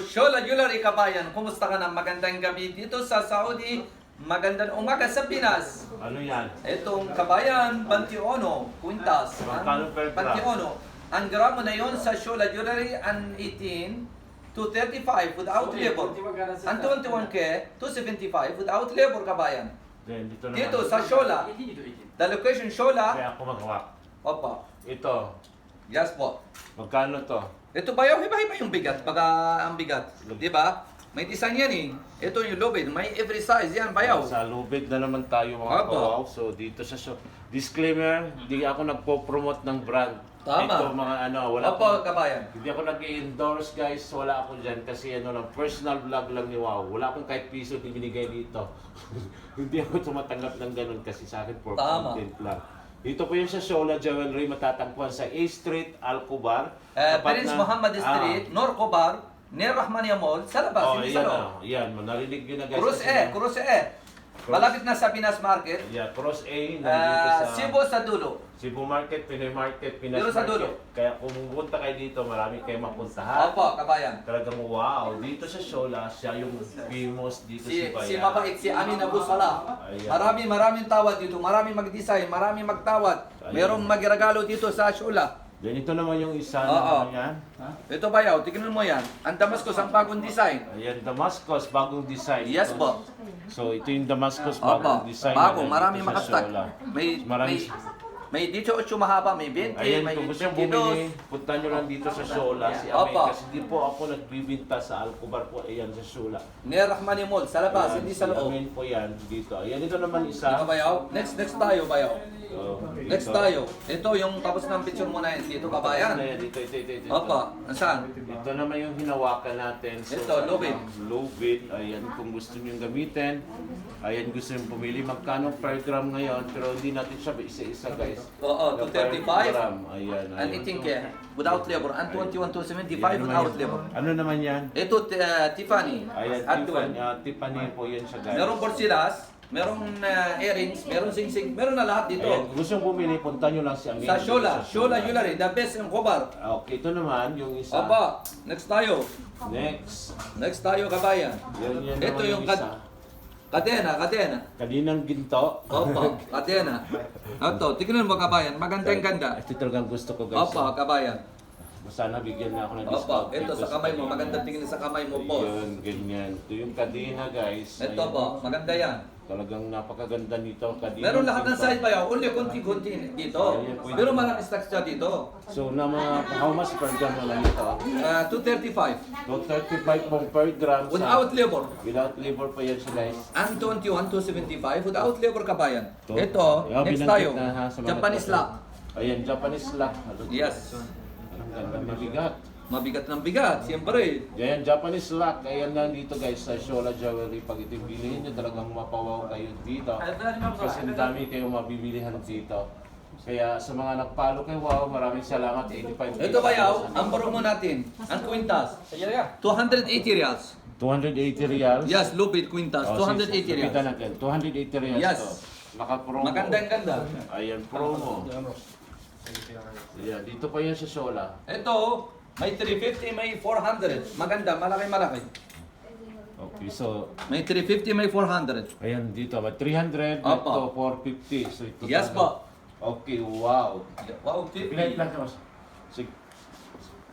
Shola Jewelry Kabayan, kumusta ka na? Magandang gabi dito sa Saudi. Magandang umaga sa Pinas. Ano yan? Itong Kabayan, Bantiono, Quintas. Magkano per gram? Bantiono. Ang gramo na yon sa Shola Jewelry, ang 18 to 35 without labor. Ang 21K, 275 without labor, Kabayan. Then, dito naman. Dito sa Shola, the location Shola. Kaya ako maghawak. Opa. Ito. Yes po. Magkano to? Ito ba yung iba-iba yung bigat? Baga ang bigat. Di ba? May design yan eh. Ito yung lubid. May every size yan, bayaw. Sa lubid na naman tayo mga Opo. kawaw. So dito sa shop. Disclaimer, hindi ako nagpo-promote ng brand. Tama. Ito mga ano, wala Opo, akong- kabayan. Hindi ako nag-endorse guys, wala ako dyan kasi ano lang, personal vlog lang ni Wow. Wala akong kahit piso binigay dito. hindi ako tumatanggap ng ganun kasi sa akin for Tama. content lang. Dito po yun sa Shola Jewelry, matatagpuan sa A Street, Alcobar. Uh, Prince Muhammad Street, Norcobar, Near Rahmania Mall, sa labas, Ah. Oh, hindi sa loob. Yan, narinig nyo na guys. Cruz Kasi E, na- Cruz E. Malapit na sa Pinas Market. Yeah, Cross A, nandito Uh, sa Cebu sa dulo. Cebu Market, Pinoy Market, Pinas Dito sa Market. dulo. Kaya kung pumunta kayo dito, marami kayo mapuntahan. Opo, kabayan. Talagang wow, dito sa Shola, siya yung famous dito Si, si Bayan. si mabait, si Amin Abu Salah. Ayan. Maraming maraming tawad dito, maraming mag-design, maraming magtawad. Ayan. Merong magregalo dito sa Shula. Then ito naman yung isa Oo. na naman yan. Ito bayaw, tignan mo yan. Ang Damascus, ang bagong design. Ayan, Damascus, bagong design. Yes Ito. po. So ito yung Damascus, Opo, bagong design. bago, na maraming nandito sa makastak. Shola. May, Marami. may, may dito 8 mahaba, may 20, Ayan, may kung gusto nyo 22. bumili, punta nyo lang dito sa Shola, si Amay. Opo. Kasi di po ako nagbibinta sa Alcobar po, ayan sa Shola. Near Rahmani Mall, sa labas, Ayan, hindi sa si loob. Amin po yan, dito. Ayan, ito naman isa. Dito bayaw. Next, next tayo bayaw. Dito. Next tayo. Ito yung tapos ng picture mo na yun. Dito kabayan. Ayan, dito, ito, ito, ito. Opo, saan? Ito naman yung hinawakan natin. Ito, lubid. Lubid. Ayan, kung gusto nyo gamitin. Ayan, gusto nyo pumili. Magkano per gram ngayon? Pero hindi natin siya isa-isa, guys. Oo, Na per 235. gram. Ayan, ayan. 18K, without labor. Ang 21, 275 Yan naman without yun. labor. Ano naman yan? Ito, uh, Tiffany. Ayan, At Tiffany, ah, Tiffany po yan siya, guys. Merong porsilas, merong uh, earrings, merong sing-sing, meron na lahat dito. Ayan, gusto nyo bumili, punta nyo lang si Amin. Sa Shola, Sa Shola Jewelry, the best in Khobar. Ah, Okay, ito naman, yung isa. Opa, next tayo. Next. Next tayo, kabayan. Yan, yan Ito naman yung isa. kad- kadena, kadena. Kaninang ginto. Opo, kadena. Ito, tignan mo kabayan, magandang ganda. Ito talagang gusto ko, guys. Opo, kabayan. Sana bigyan na ako ng Opo, discount. ito dito sa kamay mo, kanina. magandang tingin sa kamay mo, boss. Yun, ganyan. Ito yung kadena, guys. Ito Ayun. po, maganda yan. Talagang napakaganda nito. Kadena. Meron lahat ng size ba yun? Only konti-konti dito. Pero marami stocks siya dito. So, na mga, how much per gram naman ito? Uh, 235. So, 35 pong per gram sa... Without labor. Without labor pa yan siya, guys. Ang 21, 275 without labor kabayan. Ito. Ito, Ayan, next binanggit tayo. na, ha, sa mga Japanese nagtatanong. lock. Ayan, Japanese lock. Yes. Mabigat. Mabigat ng bigat, siyempre. Ayan, Japanese lock. Ayan lang dito guys sa Shola Jewelry. Pag ito bilhin nyo, talagang mapawaw kayo dito. Kasi ang dami kayong mabibilihan dito. Kaya sa mga nagpalo kay Wow, maraming salamat. 85 Ito ba yaw? Ang promo natin, ang quintas. 280 reals. 280 reals. Yes, lupit quintas. Oh, 280 sige, reals. kita natin. 280 reals Yes. to. Naka-promo. Magandang ganda. Ayan, promo. Ayan, dito pa yan sa Shola. Ito, may 350, may 400. Maganda, malaki malaki. Okay, so, May 350, may 400. ayan dito. May 300, Opo. ito 450. So, ito Yes talaga- po. Okay, wow. Wow, Pilay 50. lang ka, mas. Sige.